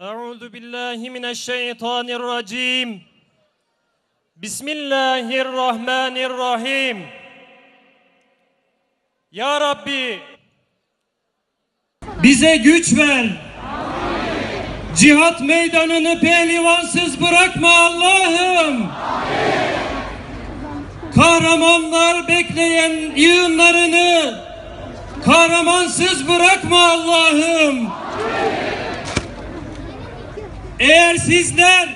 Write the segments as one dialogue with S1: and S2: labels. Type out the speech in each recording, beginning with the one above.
S1: أعوذ بالله من الشيطان الرجيم بسم الله الرحمن الرحيم Ya Rabbi bize güç ver. Cihat meydanını pehlivansız bırakma Allah'ım. Kahramanlar bekleyen yığınlarını kahramansız bırakma Allah'ım. Eğer sizler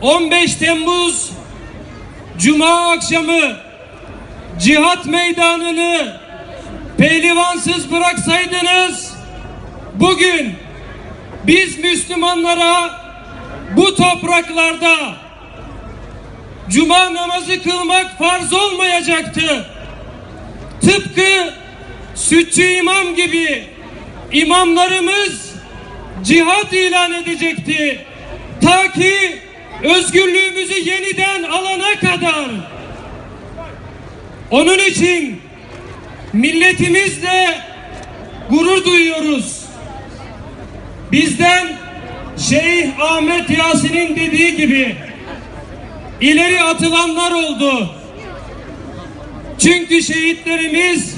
S1: 15 Temmuz Cuma akşamı cihat meydanını pehlivansız bıraksaydınız bugün biz Müslümanlara bu topraklarda cuma namazı kılmak farz olmayacaktı. Tıpkı Sütçü İmam gibi imamlarımız cihat ilan edecekti. Ta ki özgürlüğümüzü yeniden alana kadar. Onun için milletimizle gurur duyuyoruz. Bizden Şeyh Ahmet Yasin'in dediği gibi ileri atılanlar oldu. Çünkü şehitlerimiz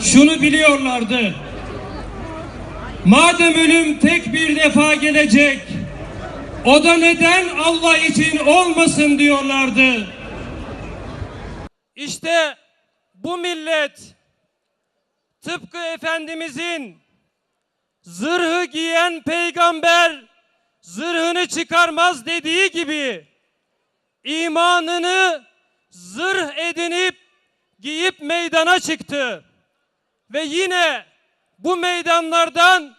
S1: şunu biliyorlardı. Madem ölüm tek bir defa gelecek, o da neden Allah için olmasın diyorlardı. İşte bu millet tıpkı Efendimizin zırhı giyen peygamber zırhını çıkarmaz dediği gibi imanını zırh edinip giyip meydana çıktı. Ve yine bu meydanlardan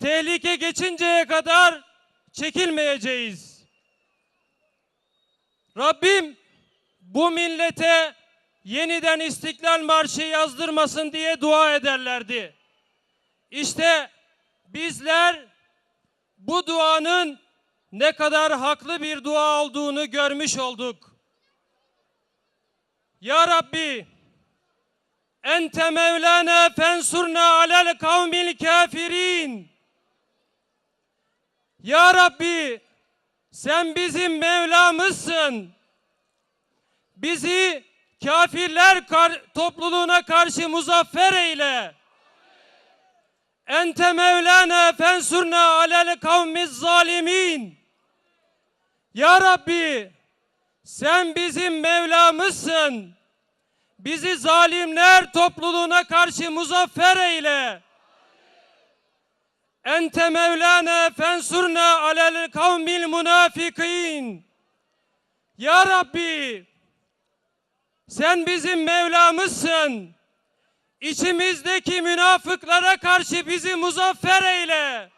S1: tehlike geçinceye kadar çekilmeyeceğiz. Rabbim bu millete yeniden İstiklal Marşı yazdırmasın diye dua ederlerdi. İşte bizler bu duanın ne kadar haklı bir dua olduğunu görmüş olduk. Ya Rabbi Ente Mevlana fensurna alel kavmil kafirin. Ya Rabbi sen bizim Mevlamızsın. Bizi kafirler kar- topluluğuna karşı muzaffer eyle. Ente Mevlana fensurna alel kavmiz zalimin. Ya Rabbi sen bizim Mevlamızsın. Bizi zalimler topluluğuna karşı muzaffer eyle. Ente Mevlana fensurna alel kavmil munafikin. Ya Rabbi sen bizim Mevlamızsın. İçimizdeki münafıklara karşı bizi muzaffer eyle.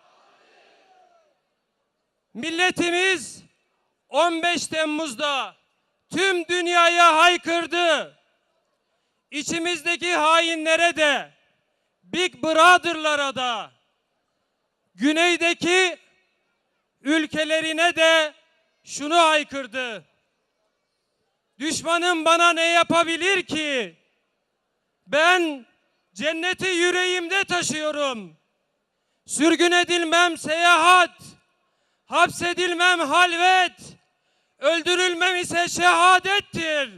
S1: Milletimiz 15 Temmuz'da tüm dünyaya haykırdı. İçimizdeki hainlere de, Big Brother'lara da, güneydeki ülkelerine de şunu haykırdı. Düşmanım bana ne yapabilir ki? Ben cenneti yüreğimde taşıyorum. Sürgün edilmem seyahat, hapsedilmem halvet, öldürülmem ise şehadettir.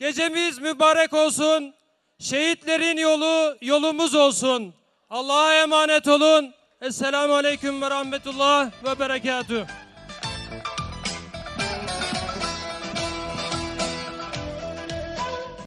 S1: Gecemiz mübarek olsun. Şehitlerin yolu yolumuz olsun. Allah'a emanet olun. Esselamu Aleyküm ve Rahmetullah ve Berekatuhu.